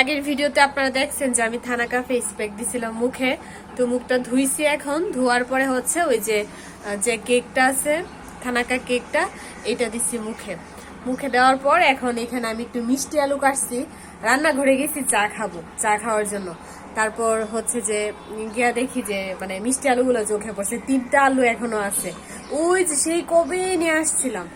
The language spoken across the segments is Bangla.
আগের ভিডিওতে আপনারা দেখছেন যে আমি থানাকা ফেস প্যাক দিছিলাম মুখে। তো মুখটা ধুইছি এখন। ধোয়ার পরে হচ্ছে ওই যে যে কেকটা আছে, থানাকা কেকটা, এটা দিছি মুখে। মুখে দেওয়ার পর এখন এখানে আমি একটু মিষ্টি আলু কাটছি। রান্নাঘরে গেছি, চা খাব, চা খাওয়ার জন্য। তারপর হচ্ছে যে গিয়া দেখি যে মানে মিষ্টি আলুগুলো চোখে পড়ছে। তিনটা আলু এখনও আছে। ওই যে সেই কবে নিয়ে আসছিলাম।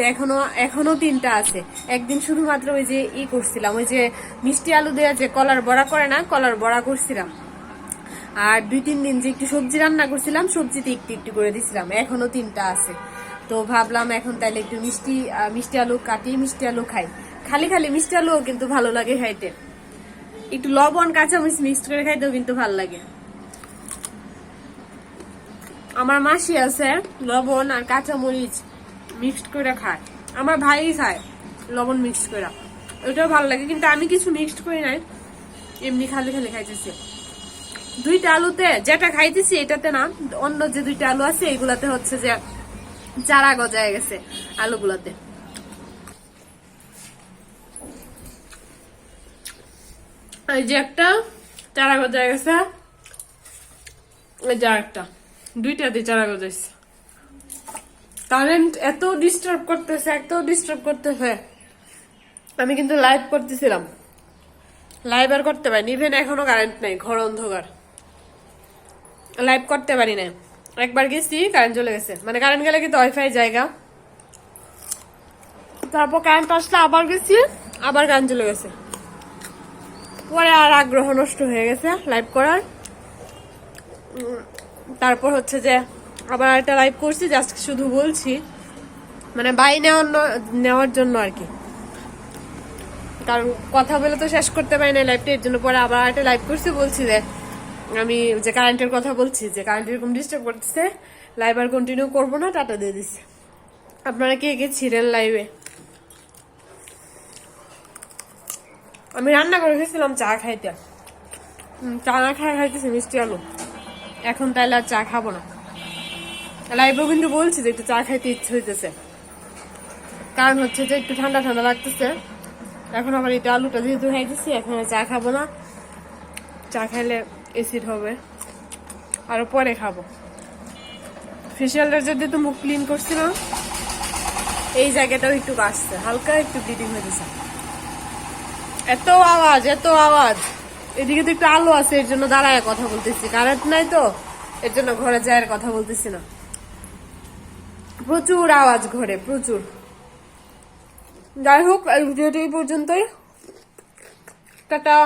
তো এখনও এখনও তিনটা আছে। একদিন শুধুমাত্র ওই যে ই করছিলাম, ওই যে মিষ্টি আলু দেওয়া যে কলার বড়া করে না, কলার বড়া করছিলাম। আর দুই তিন দিন যে একটু সবজি রান্না করছিলাম, সবজিতে একটু একটু করে দিছিলাম। এখনও তিনটা আছে। তো ভাবলাম এখন তাইলে একটু মিষ্টি মিষ্টি আলু কাটি, মিষ্টি আলু খাই। খালি খালি মিষ্টি আলুও কিন্তু ভালো লাগে খাইতে। একটু লবণ, কাঁচামরিচ মিক্সড করে খাইতেও কিন্তু ভালো লাগে। আমার মাসি আছে, লবণ আর কাঁচামরিচ। মিক্সড করে খায়। আমার ভাই খায় লবণ মিক্সড করে। ওইটাও ভালো লাগে, কিন্তু আমি কিছু মিক্সড করি নাই। এমনি খালি খালি খাইতেছি। দুইটা আলুতে যেটা খাইতেছি এটাতে না, অন্য যে দুইটা আলু আছে, এগুলাতে হচ্ছে যে চারা গজায় গেছে আলুগুলাতে। এই যে একটা চারা গজায় গেছে। এই যে একটা দুইটাতে চারা গজাইছে। কারেন্ট এত ডিস্টার্ব করতেছে, এত ডিস্টার্ব করতেছে। আমি কিন্তু লাইভ করতেছিলাম। লাইভ আর করতে পারিনি ইভেন এখনও কারেন্ট নাই, ঘর অন্ধকার। লাইভ করতে পারি না একবার গেছি কারেন্ট চলে গেছে। মানে কারেন্ট গেলে কিন্তু ওয়াইফাই জায়গা। তারপর কারেন্ট আসলে আবার গেছি, আবার কারেন্ট চলে গেছে। পরে আর আগ্রহ নষ্ট হয়ে গেছে লাইভ করার। তারপর হচ্ছে যে আবার একটা লাইভ করছি জাস্ট শুধু বলছি মানে বাই নেওয়ার নেওয়ার জন্য আর কি। কারণ কথা বলে তো শেষ করতে পারি না লাইভটা এর জন্য পরে আবার একটা লাইভ করছি, বলছি যে, আমি যে কারেন্টের কথা বলছি, যে কারেন্ট এরকম ডিস্টার্ব করতেছে লাইভ আর কন্টিনিউ করব না, টাটা দিয়ে দিচ্ছে আপনারা কে কে ছিলেন লাইভে আমি রান্না করে গেছিলাম চা খাইতে। চা না খাই খাইতেছি মিষ্টি আলু। এখন তাহলে আর চা খাব না। লাইভেও কিন্তু বলছি যে একটু চা খাইতে ইচ্ছে হইতেছে। কারণ হচ্ছে যে একটু ঠান্ডা ঠান্ডা লাগতেছে। এখন আবার এটা আলুটা যেহেতু খাইতেছি, এখন চা খাব না। চা খাইলে এসিড হবে। আরও পরে খাব। ফেসিয়ালটা যদি তো মুখ ক্লিন না এই জায়গাটাও একটু কাশছে হালকা একটু ব্লিডিং হয়েছে এত আওয়াজ এত আওয়াজ। এদিকে তো একটু আলো আছে, এর জন্য দাঁড়ায় কথা বলতেছি। কারেন্ট নাই তো, এর জন্য ঘরে যায় কথা বলতেছি না। প্রচুর আওয়াজ ঘরে প্রচুর। যাই হোক এই ভিডিওটি পর্যন্তই। টাটা।